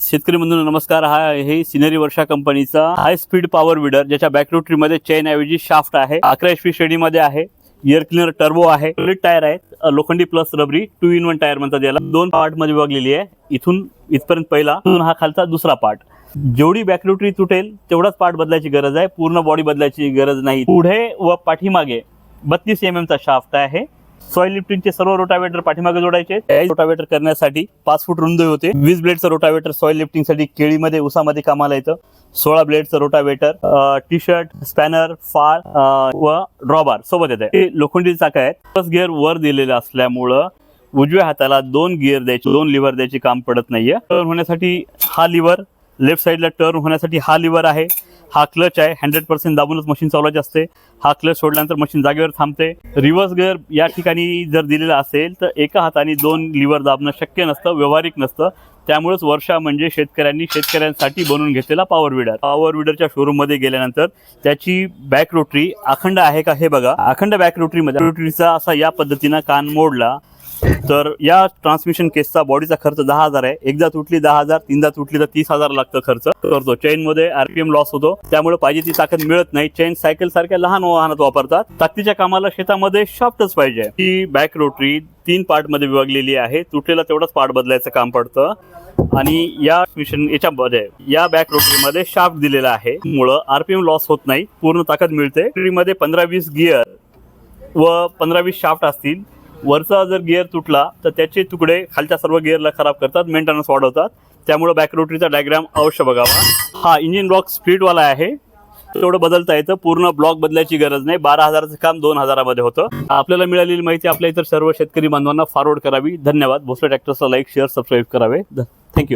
शेतकरी बंधूंनो नमस्कार. हा हे सिनेरी वर्षा कंपनीचा हाय स्पीड पॉवर विडर ज्याच्या बॅक रोटरी मध्ये चेन ऐवजी शाफ्ट आहे. अकरा एच पी श्रेणी मध्ये आहे. एअर क्लिनर टर्बो आहे. टायर आहेत. लोखंडी प्लस रबरी टू इन वन टायर म्हणतात याला. दोन पार्टमध्ये विभागलेली आहे. इथून इथपर्यंत पहिला हा खालचा दुसरा पार्ट जेवढी बॅक रोटरी तुटेल तेवढाच पार्ट बदलायची गरज आहे. पूर्ण बॉडी बदलायची गरज नाही. पुढे व पाठीमागे बत्तीस एम चा शाफ्ट आहे. सॉइल लिफ्टिंगचे सर्व रोटावेटर पाठीमागे जोडायचे. रोटावेटर करण्यासाठी पाच फूट रुंद होते. वीस ब्लेडचं रोटावेटर सॉइल लिफ्टिंगसाठी केळीमध्ये उसामध्ये कामाला येतं. सोळा ब्लेडचं रोटावेटर टी शर्ट स्पॅनर फार व ड्रॉबार सोबत येते. हे लोखंडी चाक आहेत. प्लस गिअर वर दिलेलं असल्यामुळं उजव्या हाताला दोन गिअर द्यायचे दोन लिव्हर द्यायचे काम पडत नाहीये. टर्न होण्यासाठी हा लिव्हर लेफ्ट साईडला टर्न होण्यासाठी हा लिव्हर आहे. हा क्लच आहे. हंड्रेड पर्सेंट दाबूनच मशीन चालवायची असते. हा क्लच सोडल्यानंतर मशीन जागेवर थांबते. रिव्हर्स गिअर या ठिकाणी जर दिलेला असेल तर एका हाताने दोन लिव्हर दाबणं शक्य नसतं व्यावहारिक नसतं. त्यामुळेच वर्षा म्हणजे शेतकऱ्यांनी शेतकऱ्यांसाठी बनवून घेतलेला पॉवर विडर पॉवर विडरच्या शोरूममध्ये गेल्यानंतर त्याची बॅक रोटरी अखंड आहे का हे बघा. अखंड बॅक रोटरीमध्ये रोटरीचा असा या पद्धतीनं कान मोडला. तर या ट्रान्समिशन केसचा बॉडीचा खर्च दहा हजार आहे. एकदा तुटली दहा हजार तीनदा तुटली तर तीस हजार लागतं खर्च करतो. चेन मध्ये आरपीएम लॉस होतो. त्यामुळे पाहिजे ती ताकद मिळत नाही. चेन सायकल सारख्या लहान वाहनात वापरतात. ताकदीच्या कामाला शेतामध्ये शॉफ्टच पाहिजे. ही बॅक रोटरी तीन पार्टमध्ये विभागलेली आहे. तुटलेला तेवढाच पार्ट बदलायचं काम पडतं. आणि या मिशन याच्यामध्ये या बॅक रोटरीमध्ये शाफ्ट दिलेला आहे. मुळे आरपीएम लॉस होत नाही. पूर्ण ताकद मिळते. मध्ये पंधरा वीस गिअर व पंधरा वीस शाफ्ट असतील. वरचा जर गिअर तुटला तर त्याचे तुकडे खालच्या सर्व गिअरला खराब करतात मेंटेनन्स वाढवतात. त्यामुळे बॅक रोटरीचा डायग्राम अवश्य बघावा. हा इंजिन ब्लॉक स्प्लिटवाला आहे. तेवढं बदलता येतं. पूर्ण ब्लॉक बदलायची गरज नाही. बारा हजाराचं काम दोन हजारामध्ये होतं. आपल्याला मिळालेली माहिती आपल्या इतर सर्व शेतकरी बांधवांना फॉरवर्ड करावी. धन्यवाद. भोसले ट्रॅक्टर्सला लाईक शेअर सबस्क्राईब करावे. Thank you